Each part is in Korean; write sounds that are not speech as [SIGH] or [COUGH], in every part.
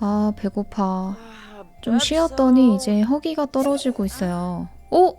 아, 배고파. 좀 쉬었더니 이제 허기가 떨어지고 있어요. 오!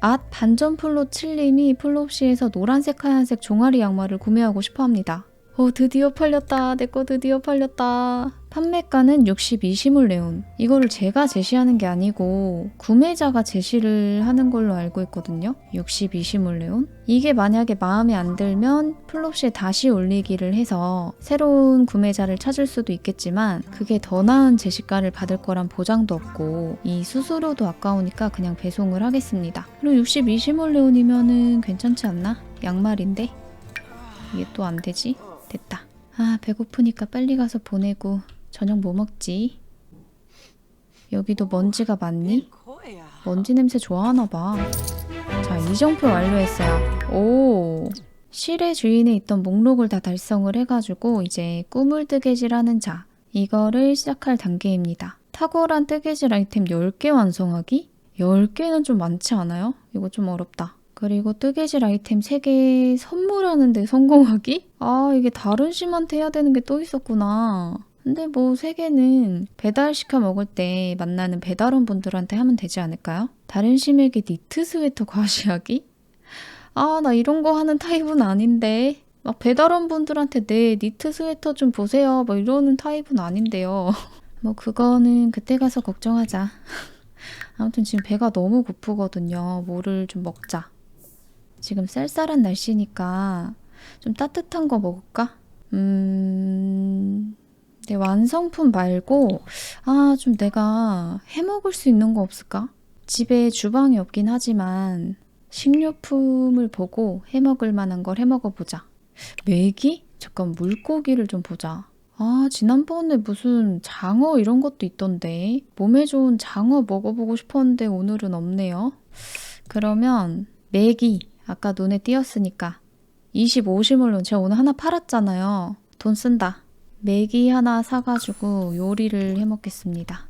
앗 반전 플롯 7님이 플롭시에서 노란색 하얀색 종아리 양말을 구매하고 싶어 합니다. 오 드디어 팔렸다. 내 거 드디어 팔렸다. 판매가는 62시물레온. 이거를 제가 제시하는 게 아니고 구매자가 제시를 하는 걸로 알고 있거든요. 62시물레온. 이게 만약에 마음에 안 들면 플롭시에 다시 올리기를 해서 새로운 구매자를 찾을 수도 있겠지만 그게 더 나은 제시가를 받을 거란 보장도 없고 이 수수료도 아까우니까 그냥 배송을 하겠습니다. 그리고 62시물레온이면은 괜찮지 않나? 양말인데 이게 또 안 되지? 됐다. 아 배고프니까 빨리 가서 보내고 저녁 뭐 먹지? 여기도 먼지가 많니? 먼지 냄새 좋아하나 봐. 자, 이정표 완료했어요. 오. 실의 주인에 있던 목록을 다 달성을 해가지고 이제 꿈을 뜨개질하는 자 이거를 시작할 단계입니다. 탁월한 뜨개질 아이템 10개 완성하기? 10개는 좀 많지 않아요? 이거 좀 어렵다. 그리고 뜨개질 아이템 3개 선물하는데 성공하기? 아 이게 다른 심한테 해야 되는 게 또 있었구나. 근데 뭐 3개는 배달 시켜 먹을 때 만나는 배달원 분들한테 하면 되지 않을까요? 다른 심에게 니트 스웨터 과시하기? 아, 나 이런 거 하는 타입은 아닌데. 막 배달원 분들한테 내 니트 스웨터 좀 보세요. 뭐 이러는 타입은 아닌데요. [LAUGHS] 뭐 그거는 그때 가서 걱정하자. [LAUGHS] 아무튼 지금 배가 너무 고프거든요. 뭐를 좀 먹자. 지금 쌀쌀한 날씨니까 좀 따뜻한 거 먹을까? 음, 내 완성품 말고, 아, 좀 내가 해 먹을 수 있는 거 없을까? 집에 주방이 없긴 하지만, 식료품을 보고 해 먹을 만한 걸 해 먹어보자. 메기? 잠깐, 물고기를 좀 보자. 아, 지난번에 무슨 장어 이런 것도 있던데. 몸에 좋은 장어 먹어보고 싶었는데 오늘은 없네요. 그러면, 메기. 아까 눈에 띄었으니까. 25시물론 제가 오늘 하나 팔았잖아요. 돈 쓴다. 메기 하나 사가지고 요리를 해 먹겠습니다.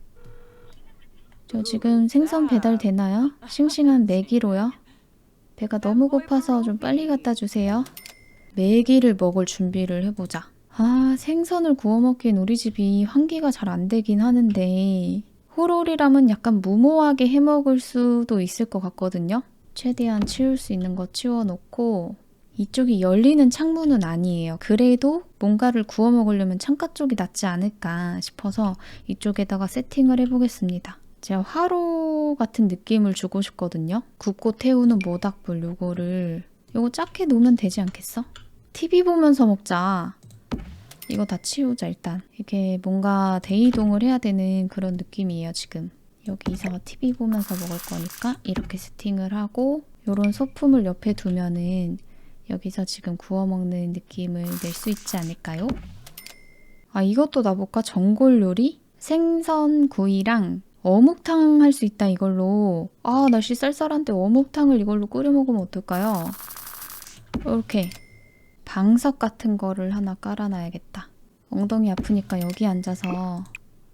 저 지금 생선 배달 되나요? 싱싱한 메기로요. 배가 너무 고파서 좀 빨리 갖다 주세요. 메기를 먹을 준비를 해보자. 아, 생선을 구워 먹기엔 우리 집이 환기가 잘 안 되긴 하는데 호롤이라면 약간 무모하게 해 먹을 수도 있을 것 같거든요. 최대한 치울 수 있는 거 치워놓고 이쪽이 열리는 창문은 아니에요. 그래도 뭔가를 구워 먹으려면 창가 쪽이 낫지 않을까 싶어서 이쪽에다가 세팅을 해보겠습니다. 제가 화로 같은 느낌을 주고 싶거든요. 굽고 태우는 모닥불 요거를 요거 작게 놓으면 되지 않겠어? TV 보면서 먹자. 이거 다 치우자 일단. 이게 뭔가 대이동을 해야 되는 그런 느낌이에요 지금. 여기서 TV 보면서 먹을 거니까 이렇게 세팅을 하고 요런 소품을 옆에 두면은 여기서 지금 구워 먹는 느낌을 낼 수 있지 않을까요? 아 이것도 놔볼까? 전골 요리? 생선 구이랑 어묵탕 할 수 있다 이걸로 아 날씨 쌀쌀한데 어묵탕을 이걸로 끓여 먹으면 어떨까요? 이렇게 방석 같은 거를 하나 깔아놔야겠다 엉덩이 아프니까 여기 앉아서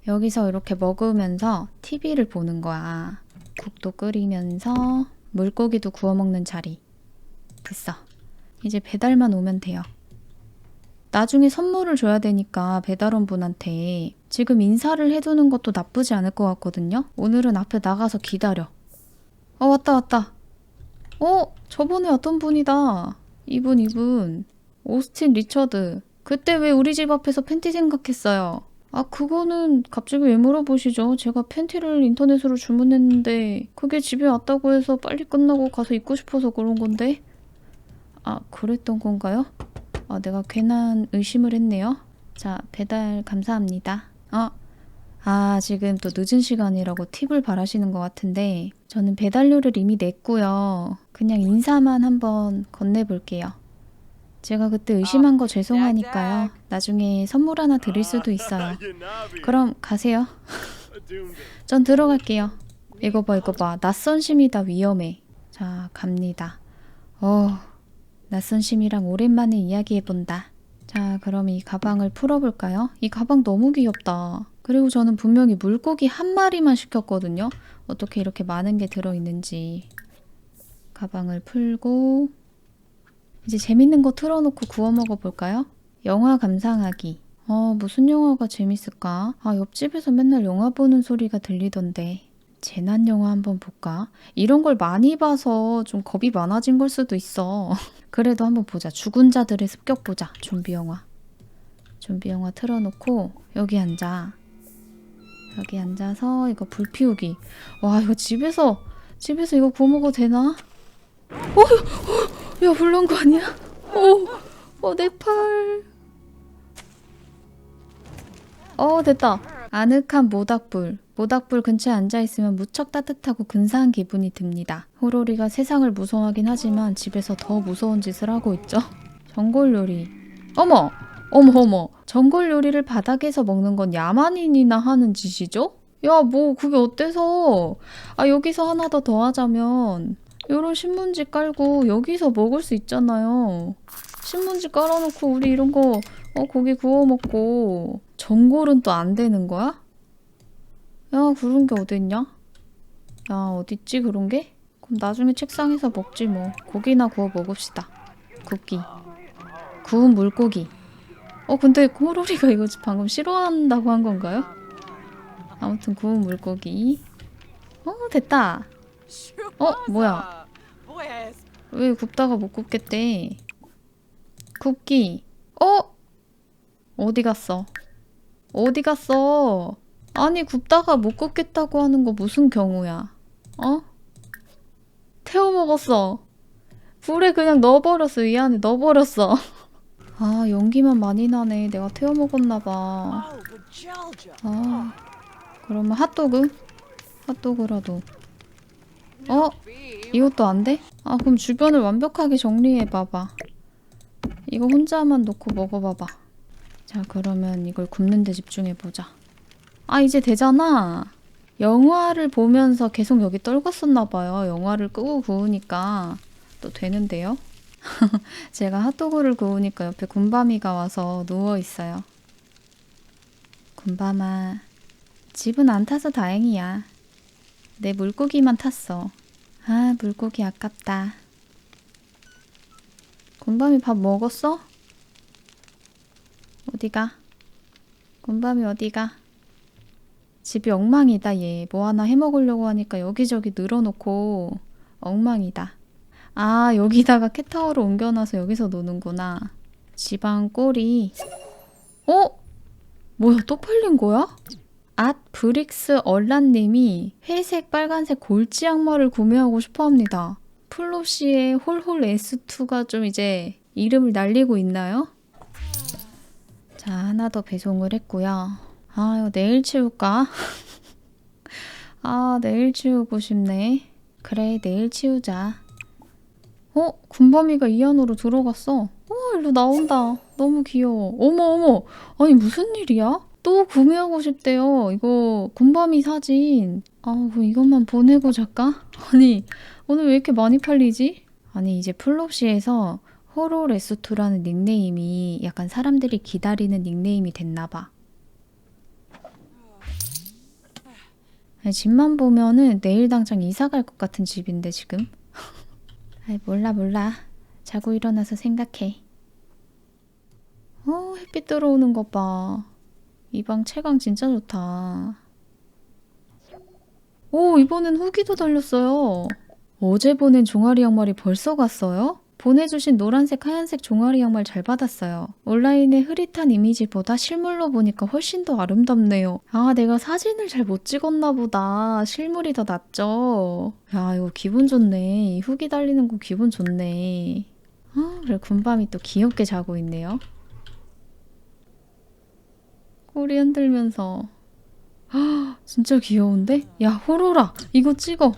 여기서 이렇게 먹으면서 TV를 보는 거야 국도 끓이면서 물고기도 구워 먹는 자리 됐어 이제 배달만 오면 돼요. 나중에 선물을 줘야 되니까 배달원 분한테 지금 인사를 해두는 것도 나쁘지 않을 것 같거든요. 오늘은 앞에 나가서 기다려. 어, 왔다, 왔다. 어, 저번에 왔던 분이다. 이분, 이분. 오스틴 리처드. 그때 왜 우리 집 앞에서 팬티 생각했어요? 아, 그거는 갑자기 왜 물어보시죠? 제가 팬티를 인터넷으로 주문했는데 그게 집에 왔다고 해서 빨리 끝나고 가서 입고 싶어서 그런 건데. 아, 그랬던 건가요? 아, 내가 괜한 의심을 했네요. 자, 배달 감사합니다. 어, 아, 지금 또 늦은 시간이라고 팁을 바라시는 것 같은데, 저는 배달료를 이미 냈고요. 그냥 인사만 한번 건네볼게요. 제가 그때 의심한 거 죄송하니까요. 나중에 선물 하나 드릴 수도 있어요. 그럼 가세요. [LAUGHS] 전 들어갈게요. 이거 봐, 이거 봐. 낯선 심이다 위험해. 자, 갑니다. 어, 낯선 심이랑 오랜만에 이야기해본다. 자, 그럼 이 가방을 풀어볼까요? 이 가방 너무 귀엽다. 그리고 저는 분명히 물고기 한 마리만 시켰거든요. 어떻게 이렇게 많은 게 들어있는지. 가방을 풀고, 이제 재밌는 거 틀어놓고 구워 먹어볼까요? 영화 감상하기. 아, 무슨 영화가 재밌을까? 아, 옆집에서 맨날 영화 보는 소리가 들리던데. 재난 영화 한번 볼까? 이런 걸 많이 봐서 좀 겁이 많아진 걸 수도 있어. [LAUGHS] 그래도 한번 보자. 죽은 자들의 습격 보자. 좀비 영화. 좀비 영화 틀어놓고 여기 앉아. 여기 앉아서 이거 불 피우기. 와, 이거 집에서 집에서 이거 구워 먹어도 되나? 어, 어, 야, 불난 거 아니야? 어, 어, 내 팔. 어, 됐다. 아늑한 모닥불. 모닥불 근처에 앉아있으면 무척 따뜻하고 근사한 기분이 듭니다. 호로리가 세상을 무서워하긴 하지만 집에서 더 무서운 짓을 하고 있죠. 전골 요리. 어머! 어머, 어머. 전골 요리를 바닥에서 먹는 건 야만인이나 하는 짓이죠? 야, 뭐, 그게 어때서? 아, 여기서 하나 더 더 하자면, 요런 신문지 깔고 여기서 먹을 수 있잖아요. 신문지 깔아놓고 우리 이런 거, 어, 고기 구워 먹고, 전골은 또 안 되는 거야? 야, 그런 게 어딨냐? 야, 어딨지, 그런 게? 그럼 나중에 책상에서 먹지 뭐. 고기나 구워 먹읍시다. 굽기. 구운 물고기. 어, 근데 호로리가 이거 방금 싫어한다고 한 건가요? 아무튼 구운 물고기. 어, 됐다. 어, 뭐야. 왜 굽다가 못 굽겠대? 굽기. 어? 어디 갔어? 어디 갔어? 아니, 굽다가 못 굽겠다고 하는 거 무슨 경우야? 어? 태워 먹었어. 불에 그냥 넣어버렸어. 이 안에 넣어버렸어. [LAUGHS] 아, 연기만 많이 나네. 내가 태워 먹었나 봐. 아, 그러면 핫도그? 핫도그라도. 어? 이것도 안 돼? 아, 그럼 주변을 완벽하게 정리해봐봐. 이거 혼자만 놓고 먹어봐봐. 자, 그러면 이걸 굽는 데 집중해보자. 아, 이제 되잖아. 영화를 보면서 계속 여기 떨궜었나봐요. 영화를 끄고 구우니까 또 되는데요. [LAUGHS] 제가 핫도그를 구우니까 옆에 군밤이가 와서 누워있어요. 군밤아, 집은 안 타서 다행이야. 내 물고기만 탔어. 아, 물고기 아깝다. 군밤이 밥 먹었어? 어디가? 군밤이 어디가? 집이 엉망이다, 얘. 뭐 하나 해 먹으려고 하니까 여기저기 늘어놓고 엉망이다. 아, 여기다가 캣타워를 옮겨놔서 여기서 노는구나. 집안 꼴이. 어? 뭐야, 또 팔린 거야? 앗 브릭스 얼란님이 회색, 빨간색 골지 양말을 구매하고 싶어 합니다. 플로시의 홀홀 S2가 좀 이제 이름을 날리고 있나요? 자, 하나 더 배송을 했고요. 아, 이거 내일 치울까? [LAUGHS] 아, 내일 치우고 싶네. 그래, 내일 치우자. 어? 군밤이가 이 안으로 들어갔어. 어, 일로 나온다. 너무 귀여워. 어머, 어머. 아니, 무슨 일이야? 또 구매하고 싶대요. 이거 군밤이 사진. 아, 이것만 보내고 잘까? [LAUGHS] 아니, 오늘 왜 이렇게 많이 팔리지? 아니, 이제 플롭시에서 호로 레스토라는 닉네임이 약간 사람들이 기다리는 닉네임이 됐나봐. 집만 보면은 내일 당장 이사 갈 것 같은 집인데 지금. [LAUGHS] 아이, 몰라 몰라. 자고 일어나서 생각해. 어, 햇빛 들어오는 것 봐. 이 방 채광 진짜 좋다. 오, 이번엔 후기도 달렸어요. 어제 보낸 종아리 양말이 벌써 갔어요? 보내주신 노란색, 하얀색 종아리 양말 잘 받았어요. 온라인의 흐릿한 이미지보다 실물로 보니까 훨씬 더 아름답네요. 아, 내가 사진을 잘 못 찍었나 보다. 실물이 더 낫죠. 야, 이거 기분 좋네. 이 후기 달리는 거 기분 좋네. 아, 그래, 군밤이 또 귀엽게 자고 있네요. 꼬리 흔들면서. 아, 진짜 귀여운데? 야, 호로라! 이거 찍어!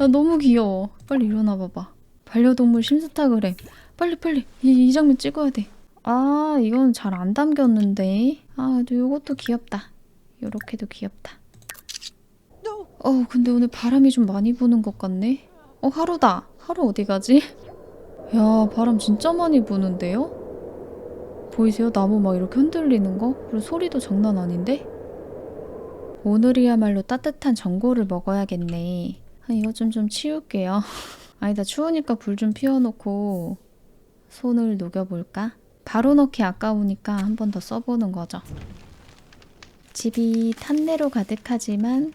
야, 너무 귀여워. 빨리 일어나 봐봐. 반려동물 심스타그램. 빨리 빨리 이, 이 장면 찍어야 돼. 아 이건 잘 안 담겼는데. 아 요것도 귀엽다. 요렇게도 귀엽다. 어 근데 오늘 바람이 좀 많이 부는 것 같네. 어 하루다. 하루 어디 가지? 야 바람 진짜 많이 부는데요? 보이세요? 나무 막 이렇게 흔들리는 거? 그리고 소리도 장난 아닌데? 오늘이야말로 따뜻한 전골을 먹어야겠네. 아, 이거 좀 좀 치울게요. [LAUGHS] 아니다 추우니까 불 좀 피워놓고 손을 녹여볼까? 바로 넣기 아까우니까 한 번 더 써보는 거죠. 집이 탄내로 가득하지만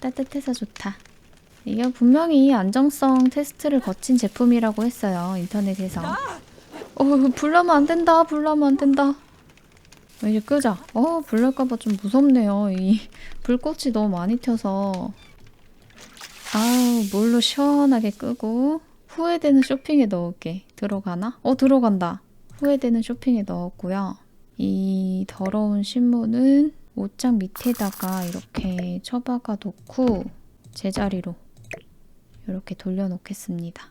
따뜻해서 좋다. 이게 분명히 안정성 테스트를 거친 제품이라고 했어요. 인터넷에서. 어, 불나면 안 된다. 불나면 안 된다. 어, 이제 끄자. 어, 불날까봐 좀 무섭네요. 이 불꽃이 너무 많이 튀어서. 아우, 물로 시원하게 끄고 후회되는 쇼핑에 넣을게. 들어가나? 어, 들어간다. 후회되는 쇼핑에 넣었고요. 이 더러운 신문은 옷장 밑에다가 이렇게 처박아 놓고 제자리로 이렇게 돌려놓겠습니다.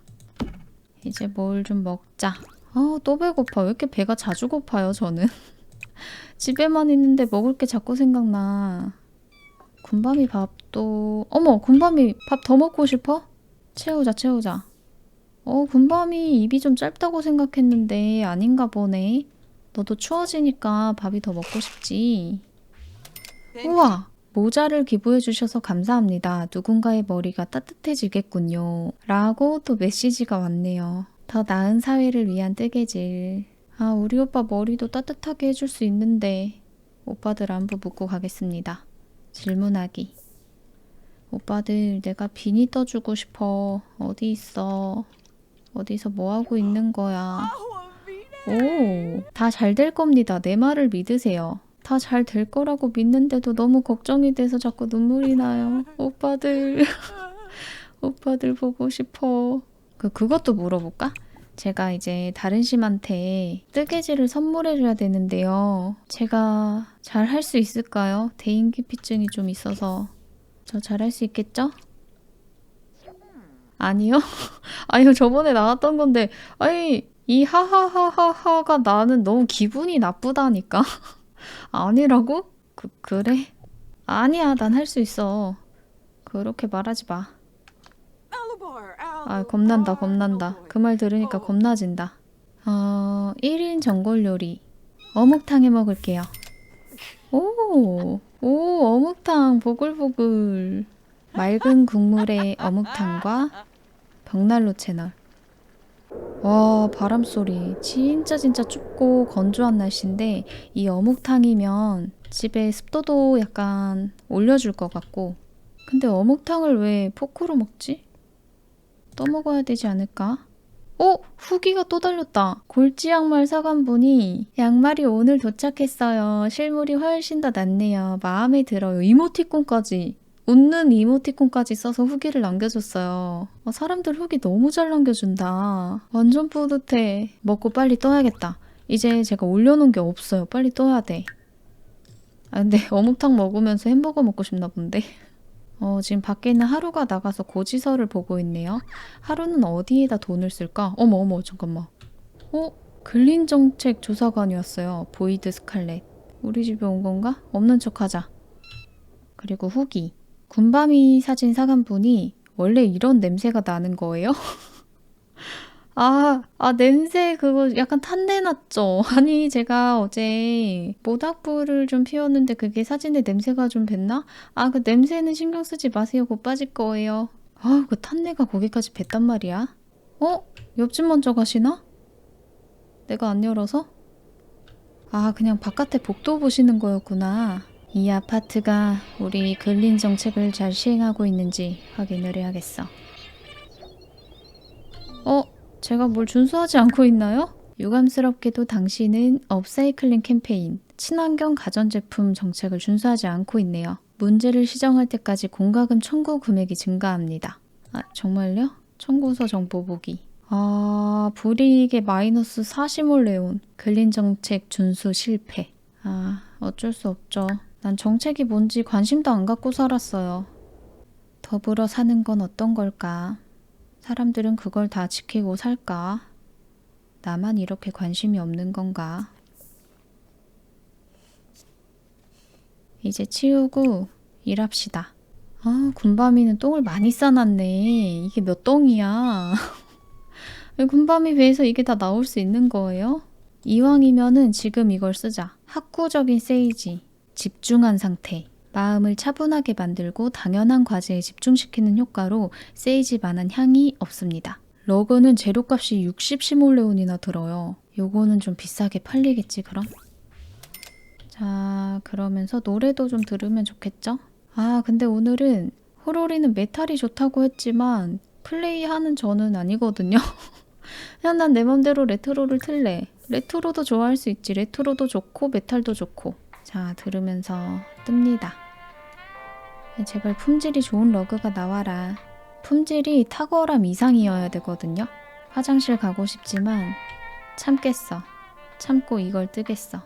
이제 뭘 좀 먹자. 아, 또 배고파. 왜 이렇게 배가 자주 고파요, 저는? [LAUGHS] 집에만 있는데 먹을 게 자꾸 생각나. 군밤이 밥도... 어머, 군밤이 밥 더 먹고 싶어? 채우자, 채우자. 어, 군밤이 입이 좀 짧다고 생각했는데 아닌가 보네. 너도 추워지니까 밥이 더 먹고 싶지. 우와! 모자를 기부해 주셔서 감사합니다. 누군가의 머리가 따뜻해지겠군요. 라고 또 메시지가 왔네요. 더 나은 사회를 위한 뜨개질. 아, 우리 오빠 머리도 따뜻하게 해줄 수 있는데. 오빠들 안부 묻고 가겠습니다. 질문하기. 오빠들, 내가 비니 떠주고 싶어. 어디 있어? 어디서 뭐 하고 있는 거야? 오, 다 잘 될 겁니다. 내 말을 믿으세요. 다 잘 될 거라고 믿는데도 너무 걱정이 돼서 자꾸 눈물이 나요. 오빠들, [LAUGHS] 오빠들 보고 싶어. 그, 그것도 물어볼까? 제가 이제 다른 심한테 뜨개질을 선물해줘야 되는데요. 제가 잘 할 수 있을까요? 대인기피증이 좀 있어서. 저 잘 할 수 있겠죠? 아니요? [LAUGHS] 아니요, 저번에 나왔던 건데, 아니, 이 하하하하하가 나는 너무 기분이 나쁘다니까. [LAUGHS] 아니라고? 그, 그래? 아니야, 난 할 수 있어. 그렇게 말하지 마. 아, 겁난다, 겁난다. 그 말 들으니까 겁나진다. 어, 1인 전골 요리. 어묵탕 해 먹을게요. 오, 오, 어묵탕 보글보글. 맑은 국물의 어묵탕과 벽난로 채널. 와, 바람 소리. 진짜 진짜 춥고 건조한 날씨인데 이 어묵탕이면 집에 습도도 약간 올려줄 것 같고. 근데 어묵탕을 왜 포크로 먹지? 떠먹어야 되지 않을까? 어? 후기가 또 달렸다. 골지 양말 사간 분이 양말이 오늘 도착했어요. 실물이 훨씬 더 낫네요. 마음에 들어요. 이모티콘까지. 웃는 이모티콘까지 써서 후기를 남겨줬어요. 어, 사람들 후기 너무 잘 남겨준다. 완전 뿌듯해. 먹고 빨리 떠야겠다. 이제 제가 올려놓은 게 없어요. 빨리 떠야 돼. 아, 근데 [LAUGHS] 어묵탕 먹으면서 햄버거 먹고 싶나 본데. 어, 지금 밖에 있는 하루가 나가서 고지서를 보고 있네요. 하루는 어디에다 돈을 쓸까? 어머, 어머, 잠깐만. 어? 근린 정책 조사관이었어요. 보이드 스칼렛. 우리 집에 온 건가? 없는 척 하자. 그리고 후기. 군밤이 사진 사간 분이 원래 이런 냄새가 나는 거예요? [LAUGHS] 아, 아, 냄새 그거 약간 탄내 났죠? [LAUGHS] 아니, 제가 어제 모닥불을 좀 피웠는데 그게 사진에 냄새가 좀 뱄나? 아, 그 냄새는 신경 쓰지 마세요. 곧 빠질 거예요. 아, 그 탄내가 거기까지 뱄단 말이야. 어? 옆집 먼저 가시나? 내가 안 열어서? 아, 그냥 바깥에 복도 보시는 거였구나. 이 아파트가 우리 근린 정책을 잘 시행하고 있는지 확인을 해야겠어. 어? 제가 뭘 준수하지 않고 있나요? 유감스럽게도 당신은 업사이클링 캠페인, 친환경 가전제품 정책을 준수하지 않고 있네요. 문제를 시정할 때까지 공과금 청구 금액이 증가합니다. 아, 정말요? 청구서 정보 보기. 아, 불이익에 마이너스 40올레온. 근린 정책 준수 실패. 아, 어쩔 수 없죠. 난 정책이 뭔지 관심도 안 갖고 살았어요. 더불어 사는 건 어떤 걸까? 사람들은 그걸 다 지키고 살까? 나만 이렇게 관심이 없는 건가? 이제 치우고 일합시다. 아, 군밤이는 똥을 많이 싸놨네. 이게 몇 똥이야? [LAUGHS] 군밤이 배에서 이게 다 나올 수 있는 거예요? 이왕이면은 지금 이걸 쓰자. 학구적인 세이지. 집중한 상태. 마음을 차분하게 만들고 당연한 과제에 집중시키는 효과로 세이지 만한 향이 없습니다. 러그는 재료값이 60 시몰레온이나 들어요. 요거는 좀 비싸게 팔리겠지 그럼? 자 그러면서 노래도 좀 들으면 좋겠죠? 아 근데 오늘은 호로리는 메탈이 좋다고 했지만 플레이하는 저는 아니거든요. [LAUGHS] 그냥 난 내 맘대로 레트로를 틀래. 레트로도 좋아할 수 있지. 레트로도 좋고 메탈도 좋고. 자 들으면서 뜹니다. 제발 품질이 좋은 러그가 나와라. 품질이 탁월함 이상이어야 되거든요. 화장실 가고 싶지만 참겠어. 참고 이걸 뜨겠어.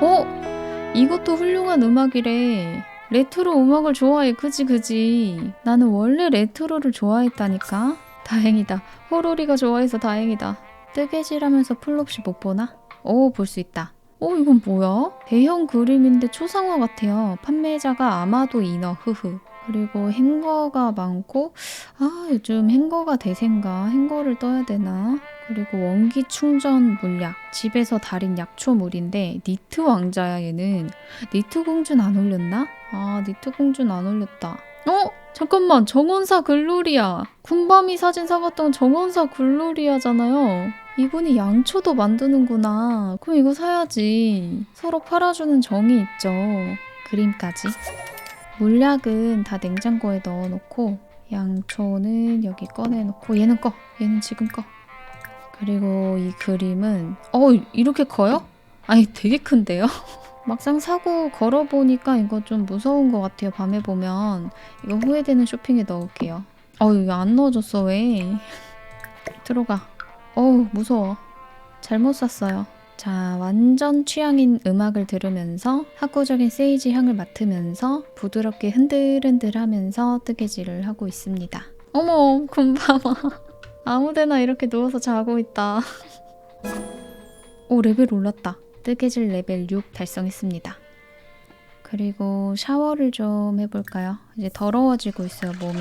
어? 이것도 훌륭한 음악이래. 레트로 음악을 좋아해. 그지 그지. 나는 원래 레트로를 좋아했다니까. 다행이다. 호로리가 좋아해서 다행이다. 뜨개질하면서 플롭시 못 보나? 오, 볼 수 있다. 오, 이건 뭐야? 대형 그림인데 초상화 같아요. 판매자가 아마도 인어, 흐흐. 그리고 행거가 많고, 아, 요즘 행거가 대세인가? 행거를 떠야 되나? 그리고 원기 충전 물약. 집에서 달인 약초물인데, 니트 왕자야, 얘는. 니트 공주는 안 올렸나? 아, 니트 공주는 안 올렸다. 어? 잠깐만, 정원사 글로리아. 군밤이 사진 사봤던 정원사 글로리아잖아요. 이분이 양초도 만드는구나. 그럼 이거 사야지. 서로 팔아주는 정이 있죠. 그림까지. 물약은 다 냉장고에 넣어놓고 양초는 여기 꺼내놓고 얘는 꺼. 얘는 지금 꺼. 그리고 이 그림은 어 이렇게 커요? 아니 되게 큰데요? [LAUGHS] 막상 사고 걸어보니까 이거 좀 무서운 것 같아요. 밤에 보면 이거 후회되는 쇼핑에 넣을게요. 어 이거 안 넣어줬어 왜? 들어가. 어우 무서워. 잘못 샀어요. 자, 완전 취향인 음악을 들으면서 학구적인 세이지 향을 맡으면서 부드럽게 흔들흔들 하면서 뜨개질을 하고 있습니다. 어머, 군밤아. [LAUGHS] 아무데나 이렇게 누워서 자고 있다. 오, 레벨 올랐다. 뜨개질 레벨 6 달성했습니다. 그리고 샤워를 좀 해볼까요? 이제 더러워지고 있어요, 몸이.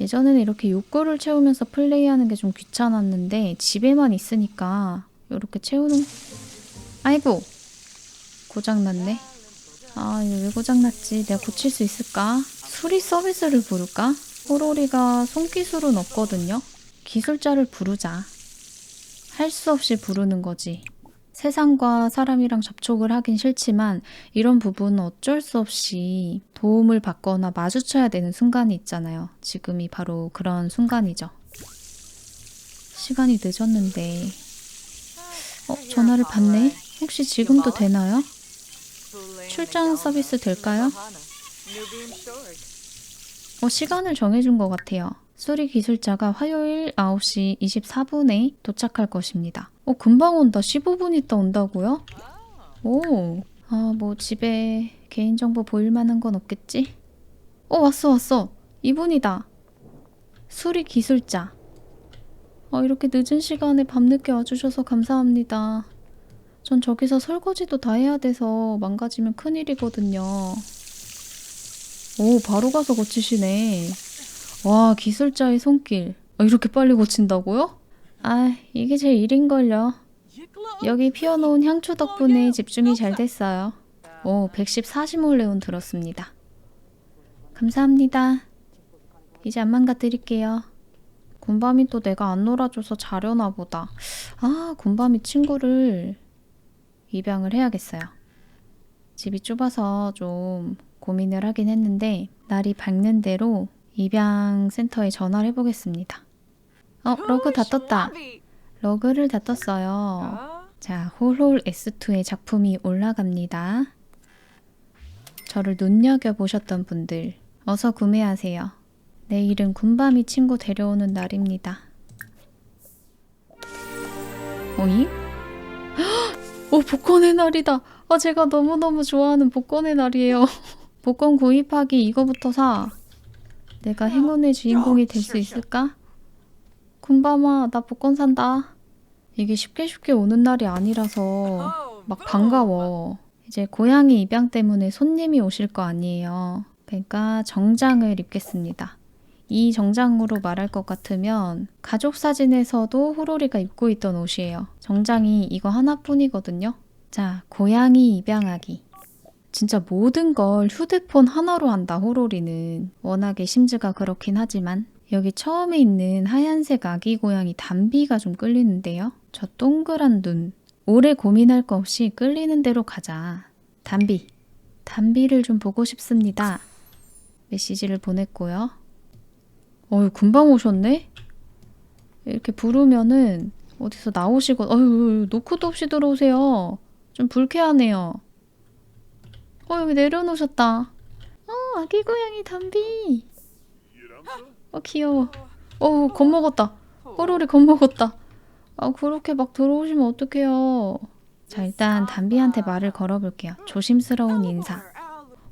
예전에는 이렇게 욕구를 채우면서 플레이하는 게 좀 귀찮았는데 집에만 있으니까 이렇게 채우는 아이고 고장났네. 아 이거 왜 고장났지? 내가 고칠 수 있을까? 수리 서비스를 부를까? 호로리가 손기술은 없거든요. 기술자를 부르자. 할 수 없이 부르는 거지 세상과 사람이랑 접촉을 하긴 싫지만 이런 부분은 어쩔 수 없이 도움을 받거나 마주쳐야 되는 순간이 있잖아요. 지금이 바로 그런 순간이죠. 시간이 늦었는데 어, 전화를 받네? 혹시 지금도 되나요? 출장 서비스 될까요? 어, 시간을 정해준 것 같아요. 수리 기술자가 화요일 9시 24분에 도착할 것입니다. 어, 금방 온다. 15분 있다 온다고요? 오, 아, 뭐 집에 개인정보 보일 만한 건 없겠지? 어, 왔어, 왔어. 이분이다. 수리 기술자. 어, 이렇게 늦은 시간에 밤늦게 와주셔서 감사합니다. 전 저기서 설거지도 다 해야 돼서 망가지면 큰일이거든요. 오, 바로 가서 고치시네. 와, 기술자의 손길. 아, 이렇게 빨리 고친다고요? 아, 이게 제 일인걸요. 여기 피워놓은 향초 덕분에 집중이 잘 됐어요. 오, 114시몰레온 들었습니다. 감사합니다. 이제 안만 가드릴게요. 군밤이 또 내가 안 놀아줘서 자려나 보다. 아, 군밤이 친구를 입양을 해야겠어요. 집이 좁아서 좀 고민을 하긴 했는데 날이 밝는 대로 입양 센터에 전화를 해보겠습니다. 어, 러그 다 떴다. 러그를 다 떴어요. 자, 홀홀 S2의 작품이 올라갑니다. 저를 눈여겨보셨던 분들, 어서 구매하세요. 내일은 군밤이 친구 데려오는 날입니다. 어이? [GASPS] 오, 복권의 날이다. 아, 제가 너무너무 좋아하는 복권의 날이에요. 복권 구입하기 이거부터 사. 내가 행운의 주인공이 될 수 있을까? 군밤아, 나 복권 산다. 이게 쉽게 쉽게 오는 날이 아니라서 막 반가워. 이제 고양이 입양 때문에 손님이 오실 거 아니에요. 그러니까 정장을 입겠습니다. 이 정장으로 말할 것 같으면 가족 사진에서도 호로리가 입고 있던 옷이에요. 정장이 이거 하나뿐이거든요. 자, 고양이 입양하기. 진짜 모든 걸 휴대폰 하나로 한다, 호로리는. 워낙에 심즈가 그렇긴 하지만. 여기 처음에 있는 하얀색 아기 고양이 담비가 좀 끌리는데요. 저 동그란 눈. 오래 고민할 거 없이 끌리는 대로 가자. 담비. 담비를 좀 보고 싶습니다. 메시지를 보냈고요. 어유 금방 오셨네? 이렇게 부르면은 어디서 나오시고 어유 노크도 없이 들어오세요. 좀 불쾌하네요. 어 여기 내려놓으셨다. 어 아기 고양이 담비. 어 귀여워. 어 겁먹었다. 호로리 겁먹었다. 아 그렇게 막 들어오시면 어떡해요. 자 일단 담비한테 말을 걸어볼게요. 조심스러운 인사.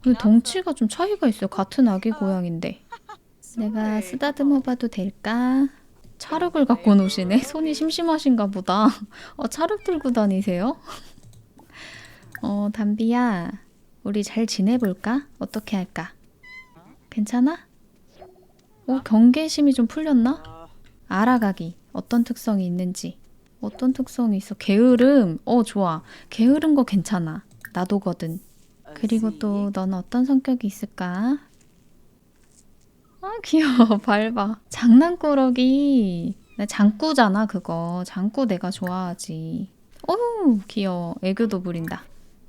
근데 덩치가 좀 차이가 있어요. 같은 아기 고양인데. 내가 쓰다듬어 봐도 될까? 찰흙을 갖고 노시네. 손이 심심하신가 보다. 어, 찰흙 들고 다니세요? 어, 담비야. 우리 잘 지내볼까? 어떻게 할까? 괜찮아? 어, 경계심이 좀 풀렸나? 알아가기. 어떤 특성이 있는지. 어떤 특성이 있어? 게으름. 어, 좋아. 게으른 거 괜찮아. 나도거든. 그리고 또 넌 어떤 성격이 있을까? 아 귀여워 [LAUGHS] 밟아 장난꾸러기 나 장꾸잖아 그거 장꾸 내가 좋아하지 어우 귀여워 애교도 부린다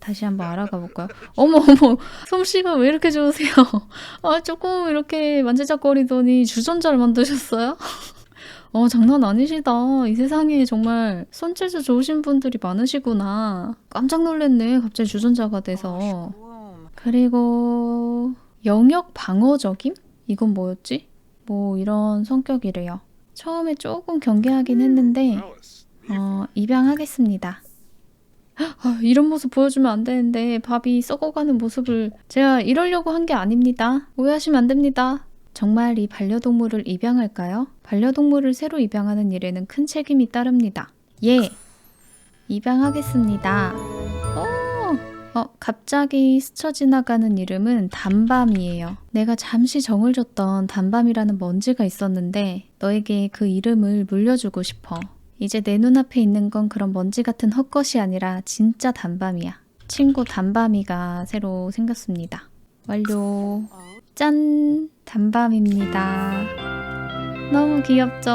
다시 한번 알아가 볼까요? 어머 어머 솜씨가 왜 이렇게 좋으세요? [LAUGHS] 아 조금 이렇게 만지작거리더니 주전자를 만드셨어요? [LAUGHS] 어 장난 아니시다 이 세상에 정말 손재주 좋으신 분들이 많으시구나 깜짝 놀랐네 갑자기 주전자가 돼서 그리고 영역 방어적임? 이건 뭐였지? 뭐 이런 성격이래요. 처음에 조금 경계하긴 했는데 어, 입양하겠습니다. 아, 이런 모습 보여주면 안 되는데 밥이 썩어가는 모습을 제가 이러려고 한 게 아닙니다. 오해하시면 안 됩니다. 정말 이 반려동물을 입양할까요? 반려동물을 새로 입양하는 일에는 큰 책임이 따릅니다. 예, 입양하겠습니다. 어, 갑자기 스쳐 지나가는 이름은 담밤이에요. 내가 잠시 정을 줬던 담밤이라는 먼지가 있었는데 너에게 그 이름을 물려주고 싶어. 이제 내 눈앞에 있는 건 그런 먼지 같은 헛것이 아니라 진짜 담밤이야. 친구 담밤이가 새로 생겼습니다. 완료. 짠! 담밤입니다. 너무 귀엽죠?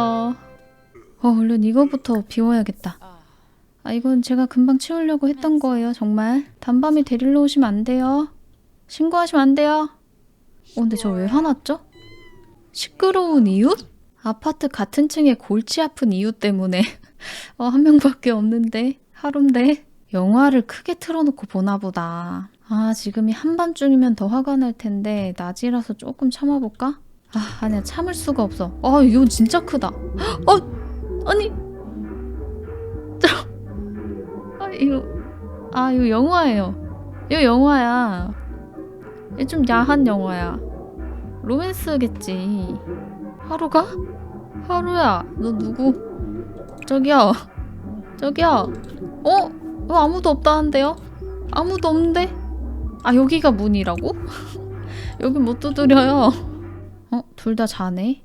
어, 얼른 이거부터 비워야겠다. 아, 이건 제가 금방 치우려고 했던 거예요, 정말. 단밤이 데리러 오시면 안 돼요. 신고하시면 안 돼요. 어, 근데 저 왜 화났죠? 시끄러운 이웃? 아파트 같은 층에 골치 아픈 이웃 때문에 [LAUGHS] 어, 한 명밖에 없는데 하루인데 영화를 크게 틀어놓고 보나 보다. 아 지금이 한밤중이면 더 화가 날 텐데 낮이라서 조금 참아볼까? 아 아니야 참을 수가 없어. 아 이거 진짜 크다. [GASPS] 어 아니 [LAUGHS] 아 이거 아 이거 영화예요. 이거 영화야. 이거 좀 야한 영화야. 로맨스겠지. 하루가? 하루야, 너 누구? 저기요, 저기요. 어? 왜 아무도 없다는데요? 아무도 없는데? 아 여기가 문이라고? [LAUGHS] 여기 못 두드려요. 어? 둘 다 자네?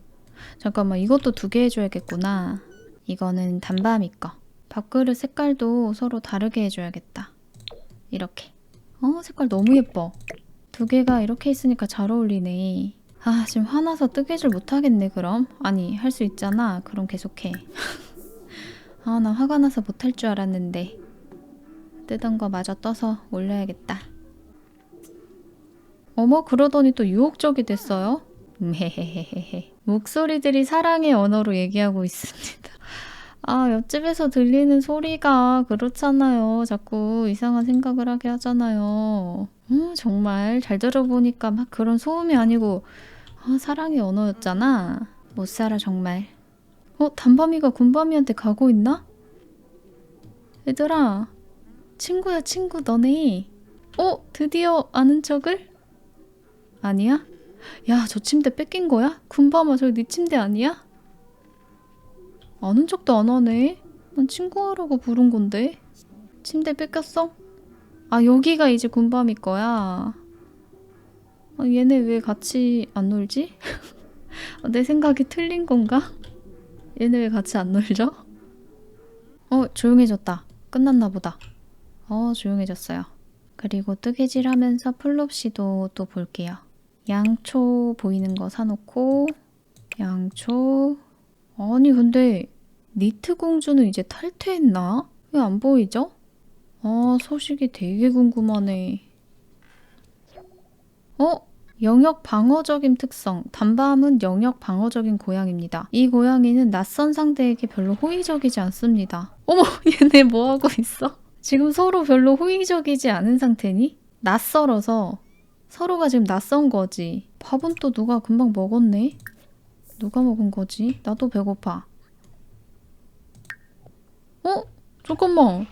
잠깐만 이것도 두 개 해줘야겠구나. 이거는 단밤이 거. 밥그릇 색깔도 서로 다르게 해줘야겠다. 이렇게. 어 색깔 너무 예뻐. 두 개가 이렇게 있으니까 잘 어울리네. 아 지금 화나서 뜨개질 못하겠네 그럼. 아니 할 수 있잖아. 그럼 계속해. [LAUGHS] 아 나 화가 나서 못할 줄 알았는데. 뜨던 거 마저 떠서 올려야겠다. 어머 그러더니 또 유혹적이 됐어요. 헤헤헤헤헤. [LAUGHS] 목소리들이 사랑의 언어로 얘기하고 있습니다. 아, 옆집에서 들리는 소리가 그렇잖아요. 자꾸 이상한 생각을 하게 하잖아요. 음, 정말 잘 들어보니까 막 그런 소음이 아니고 아, 사랑의 언어였잖아. 못 살아 정말. 어, 단밤이가 군밤이한테 가고 있나? 얘들아, 친구야 친구 너네. 어, 드디어 아는 척을? 아니야? 야, 저 침대 뺏긴 거야? 군밤아, 저기 네 침대 아니야? 아는 척도 안 하네. 난 친구하라고 부른 건데. 침대 뺏겼어? 아, 여기가 이제 군밤이 거야. 아, 얘네 왜 같이 안 놀지? [LAUGHS] 아, 내 생각이 틀린 건가? 얘네 왜 같이 안 놀죠? 어, 조용해졌다. 끝났나 보다. 어, 조용해졌어요. 그리고 뜨개질 하면서 플롭시도 또 볼게요. 양초 보이는 거 사놓고 양초. 아니 근데 니트 공주는 이제 탈퇴했나? 왜 안 보이죠? 아 소식이 되게 궁금하네. 어? 영역 방어적인 특성. 단밤은 영역 방어적인 고양입니다. 이 고양이는 낯선 상대에게 별로 호의적이지 않습니다. 어머, [LAUGHS] 얘네 뭐 하고 있어? 지금 서로 별로 호의적이지 않은 상태니? 낯설어서 서로가 지금 낯선 거지. 밥은 또 누가 금방 먹었네? 누가 먹은 거지? 나도 배고파. 어? 잠깐만.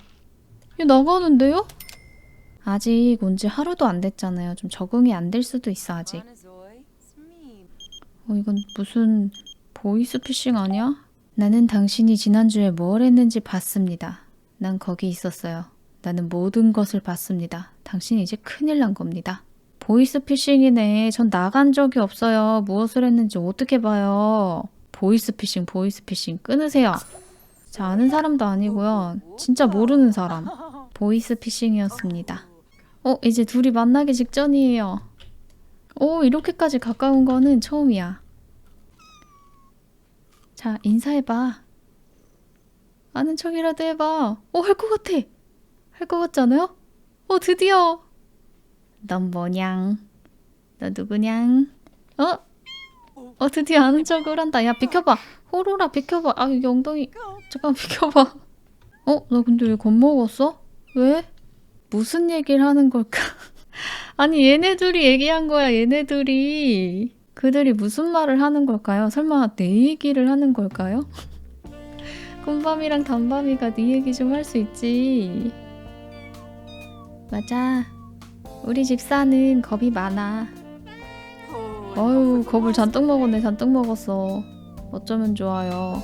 얘 나가는데요? 아직 온 지 하루도 안 됐잖아요. 좀 적응이 안 될 수도 있어, 아직. 어, 이건 무슨 보이스피싱 아니야? 나는 당신이 지난주에 뭘 했는지 봤습니다. 난 거기 있었어요. 나는 모든 것을 봤습니다. 당신이 이제 큰일 난 겁니다. 보이스피싱이네. 전 나간 적이 없어요. 무엇을 했는지 어떻게 봐요? 보이스피싱, 보이스피싱. 끊으세요. 자, 아는 사람도 아니고요. 진짜 모르는 사람. 보이스피싱이었습니다. 어, 이제 둘이 만나기 직전이에요. 오, 이렇게까지 가까운 거는 처음이야. 자, 인사해봐. 아는 척이라도 해봐. 어, 할 것 같아. 할 것 같지 않아요? 어, 드디어. 넌 뭐냥? 너 누구냥? 어? 어, 드디어 아는 척을 한다. 야, 비켜봐. 호로라, 비켜봐. 아, 여기 엉덩이. 잠깐 비켜봐. 어? 나 근데 왜 겁먹었어? 왜? 무슨 얘기를 하는 걸까? [LAUGHS] 아니 얘네들이 얘기한 거야 얘네들이 그들이 무슨 말을 하는 걸까요? 설마 내 얘기를 하는 걸까요? [LAUGHS] 꿈밤이랑 단밤이가 네 얘기 좀 할 수 있지 맞아 우리 집사는 겁이 많아. 어휴 겁을 잔뜩 먹었네 잔뜩 먹었어. 어쩌면 좋아요